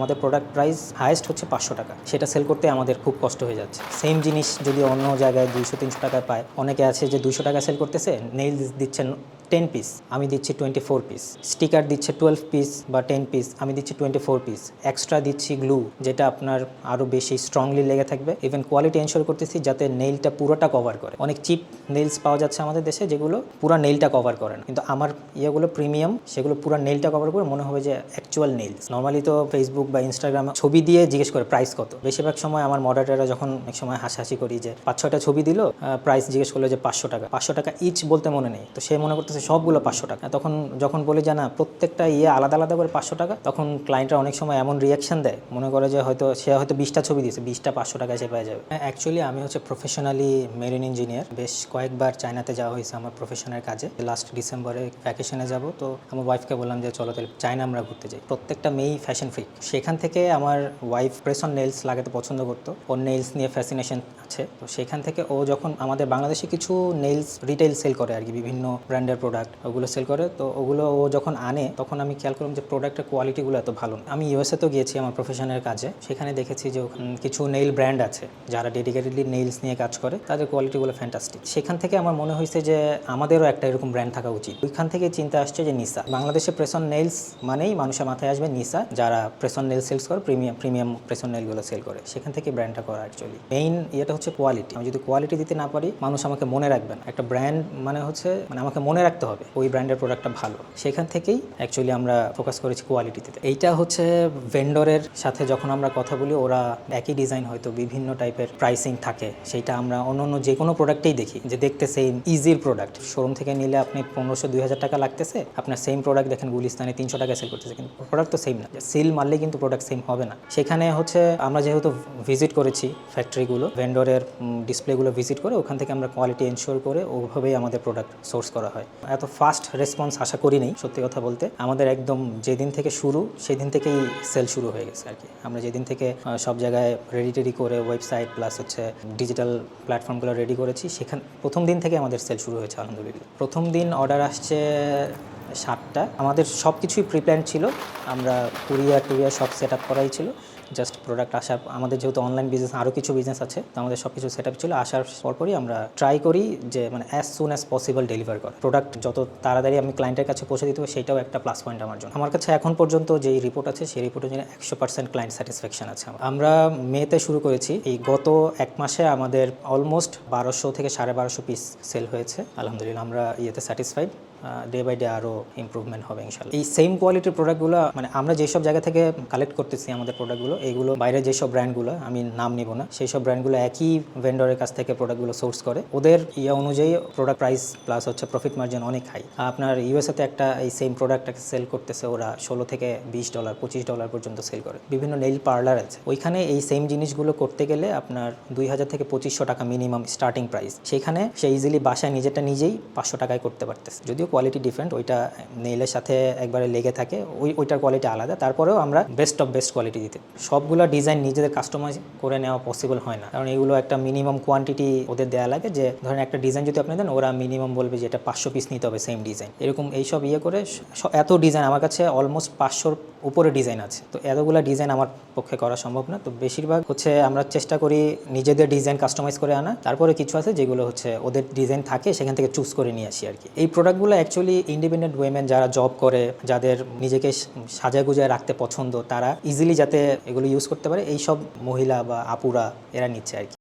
আমাদের product price highest হচ্ছে পাঁচশো টাকা। সেটা সেল করতে আমাদের খুব কষ্ট হয়ে যাচ্ছে। সেম জিনিস যদি অন্য জায়গায় দুইশো, তিনশো টাকায় পায়, অনেকে আছে যে দুশো টাকা সেল করতেছে নেইল দিচ্ছেন টেন পিস আমি দিচ্ছি টোয়েন্টি ফোর পিস স্টিকার দিচ্ছে টুয়েলভ পিস বা টেন পিস আমি দিচ্ছি টোয়েন্টি ফোর পিস এক্সট্রা দিচ্ছি গ্লু যেটা আপনার আরও বেশি স্ট্রংলি লেগে থাকবে। ইভেন কোয়ালিটি এনশোর করতেছি যাতে নেইলটা পুরোটা কভার করে। অনেক চিপ নেইলস পাওয়া যাচ্ছে আমাদের দেশে যেগুলো পুরো নেইলটা কভার করে না। কিন্তু আমার ইয়েগুলো প্রিমিয়াম সেগুলো পুরো নেইলটা কভার করে মনে হবে যে অ্যাকচুয়াল নেইলস নর্মালি তো ফেসবুক বা ইনস্টাগ্রামে ছবি দিয়ে জিজ্ঞেস করে প্রাইস কত? বেশিরভাগ সময় আমার মডারেটাররা যখন এক সময় হাসাহাসি করি যে, পাঁচ ছয়টা ছবি দিল? প্রাইস জিজ্ঞেস করল যে, পাঁচশো টাকা। পাঁচশো টাকা ইচ বলতে মনে নেই। তো সে মনে করতেছে সবগুলো পাঁচশো টাকা। তখন যখন বলি যে না, প্রত্যেকটা ইয়ে আলাদা আলাদা করে পাঁচশো টাকা, তখন ক্লায়েন্টরা অনেক সময় এমন রিয়াকশন দেয়। মনে করে যে হয়তো সে হয়তো বিশটা ছবি দিয়েছে, বিশটা পাঁচশো টাকায় সে পেয়ে যাবে। অ্যাকচুয়ালি আমি হচ্ছে প্রফেশনালি মেরিন ইঞ্জিনিয়ার বেশ কয়েকবার চায়নাতে যাওয়া হয়েছে আমার প্রফেশনের কাজে। লাস্ট ডিসেম্বরে ভ্যাকেশনে যাব, তো আমার ওয়াইফকে বললাম যে, চলো তাহলে চায়না আমরা ঘুরতে যাই। প্রত্যেকটা মেয়েই ফ্যাশন ফ্রিক সেখান থেকে আমার ওয়াইফ প্রেস অন নেলস লাগাতে পছন্দ করতো। ওর নেলস নিয়ে ফ্যাসিনেশন আছে। তো সেখান থেকে ও যখন আমাদের বাংলাদেশে কিছু নেলস রিটেল সেল করে আর কি, বিভিন্ন ব্র্যান্ডের প্রোডাক্ট ওগুলো সেল করে, তো ওগুলো ও যখন আনে, তখন আমি খেয়াল করলাম যে প্রোডাক্টের কোয়ালিটিগুলো এত ভালো আমি ইউএসএ তো গিয়েছি আমার প্রফেশনের কাজে, সেখানে দেখেছি যে কিছু নেইল ব্র্যান্ড আছে, যারা ডেডিকেটেডলি নেইলস নিয়ে কাজ করে, তাদের কোয়ালিটিগুলো ফ্যান্টাস্টিক সেখান থেকে আমার মনে হয়েছে যে আমাদেরও একটা এরকম ব্র্যান্ড থাকা উচিত। ওইখান থেকে চিন্তা আসছে যে নিসা বাংলাদেশে প্রেসন নেইলস মানেই মানুষের মাথায় আসবে নিসা যারা প্রেসন নেল সেলস করে প্রিমিয়াম প্রিমিয়াম প্রেসন নেলগুলো সেল করে। সেখান থেকে ব্র্যান্ডটা করা অ্যাকচুয়ালি মেইন ইয়েটা হচ্ছে কোয়ালিটি আমি যদি কোয়ালিটি দিতে না পারি, মানুষ আমাকে মনে রাখবে না। একটা ব্র্যান্ড মানে হচ্ছে মানে আমাকে মনে রাখতে হবে, ওই ব্র্যান্ডের প্রোডাক্টটা ভালো। সেখান থেকেই অ্যাকচুয়ালি আমরা ফোকাস করেছি কোয়ালিটিতে এইটা হচ্ছে ভেন্ডরের সাথে যখন আমরা কথা বলি, ওরা একই ডিজাইন হয়তো বিভিন্ন টাইপের প্রাইসিং থাকে। সেইটা আমরা অন্য অন্য যে কোনো প্রোডাক্টেই দেখি যে দেখতে সেম ইজির প্রোডাক্ট শোরুম থেকে নিলে আপনি পনেরোশো দুই হাজার টাকা লাগতেছে, আপনার সেম প্রোডাক্ট দেখেন গুলিস্তানে তিনশো টাকা সেল করতেছে, কিন্তু প্রোডাক্ট তো সেম না। সিল মারলে কিন্তু প্রোডাক্ট সেম হবে না। সেখানে হচ্ছে আমরা যেহেতু ভিজিট করেছি ফ্যাক্টরিগুলো ভেন্ডরের ডিসপ্লেগুলো ভিজিট করে ওখান থেকে আমরা কোয়ালিটি এনশোর করে ওভাবেই আমাদের প্রোডাক্ট সোর্স করা হয়। এত ফাস্ট রেসপন্স আশা করি নেই সত্যি কথা বলতে। আমাদের একদম যেদিন থেকে শুরু, সেদিন থেকেই সেল শুরু হয়ে গেছে আর কি। আমরা যেদিন থেকে সব জায়গায় রেডি টেডি করে ওয়েবসাইট প্লাস হচ্ছে ডিজিটাল প্ল্যাটফর্মগুলো রেডি করেছি, সেখান, প্রথম দিন থেকে আমাদের সেল শুরু হয়েছে আলহামদুলিল্লাহ প্রথম দিন অর্ডার আসছে সাতটা। আমাদের সব কিছুই প্রিপ্ল্যান ছিল। আমরা কুরিয়ার টুরিয়ার সব সেট আপ করাই ছিল। জাস্ট প্রোডাক্ট আসার আমাদের যেহেতু অনলাইন বিজনেস আরও কিছু বিজনেস আছে, তো আমাদের সব কিছু সেট আপ ছিল। আসার পরপরই আমরা ট্রাই করি যে মানে as soon as possible deliver করা। প্রোডাক্ট যত তাড়াতাড়ি আমি ক্লায়েন্টের কাছে পৌঁছে দিতে হবে সেটাও একটা প্লাস পয়েন্ট আমার জন্য। আমার কাছে এখন পর্যন্ত যেই রিপোর্ট আছে, সেই রিপোর্টের জন্য একশো পার্সেন্ট ক্লায়েন্ট স্যাটিসফ্যাকশন আছে আমরা। মেতে শুরু করেছি। এই গত এক মাসে আমাদের অলমোস্ট বারোশো থেকে সাড়ে বারোশো পিস সেল হয়েছে। আলহামদুলিল্লাহ, আমরা ইয়েতে স্যাটিসফাইড ডে বাই ডে আরও ইমপ্রুভমেন্ট হবে ইনশাল্লাহ এই সেম কোয়ালিটির প্রোডাক্টগুলো মানে আমরা যেসব জায়গা থেকে কালেক্ট করতেছি আমাদের প্রোডাক্টগুলো এইগুলো বাইরে যেসব ব্র্যান্ডগুলো আমি নাম নিব না সেই সব ব্র্যান্ডগুলো একই ভেন্ডরের কাছ থেকে প্রোডাক্টগুলো সোর্স করে। ওদের ইয়ে অনুযায়ী প্রোডাক্ট প্রাইস প্লাস হচ্ছে প্রফিট মার্জিন অনেক হাই আপনার ইউএসএতে একটা এই সেম প্রোডাক্টটাকে সেল করতেছে, ওরা ষোলো থেকে বিশ ডলার পঁচিশ ডলার পর্যন্ত সেল করে। বিভিন্ন নেইল পার্লার আছে। ওইখানে এই সেম জিনিসগুলো করতে গেলে আপনার দুই হাজার থেকে পঁচিশশো টাকা মিনিমাম স্টার্টিং প্রাইস সেখানে সে ইজিলি বাসায় নিজেরটা নিজেই পাঁচশো টাকায় করতে পারতেছে। যদিও কোয়ালিটি ডিফারেন্ট ওইটা নেইলের সাথে একবারে লেগে থাকে, ওই, ওইটার কোয়ালিটি আলাদা। তারপরেও আমরা বেস্ট অফ বেস্ট কোয়ালিটি দিতে। সবগুলো ডিজাইন নিজেদের কাস্টমাইজ করে নেওয়া পসিবল হয় না। কারণ এগুলো একটা মিনিমাম কোয়ান্টিটি ওদের দেওয়া লাগে যে, ধরেন একটা ডিজাইন যদি আপনি দেন, ওরা মিনিমাম বলবে যে এটা পাঁচশো পিস নিতে হবে সেম ডিজাইন এরকম এইসব ইয়ে করে এত ডিজাইন আমার কাছে অলমোস্ট পাঁচশোর উপরে ডিজাইন আছে। তো এতগুলো ডিজাইন আমার পক্ষে করা সম্ভব না। তো বেশিরভাগ হচ্ছে আমরা চেষ্টা করি নিজেদের ডিজাইন কাস্টমাইজ করে আনা। তারপরে কিছু আছে যেগুলো হচ্ছে ওদের ডিজাইন থাকে, সেখান থেকে চুজ করে নিয়ে আসি আর কি। এই প্রোডাক্টগুলো অ্যাকচুয়ালি ইন্ডিপেন্ডেন্ট উইমেন যারা জব করে, যাদের নিজেকে সাজায় গুজায় রাখতে পছন্দ, তারা ইজিলি যাতে এগুলো ইউজ করতে পারে। এই সব মহিলা বা আপুরা এরা নিচ্ছে আর কি।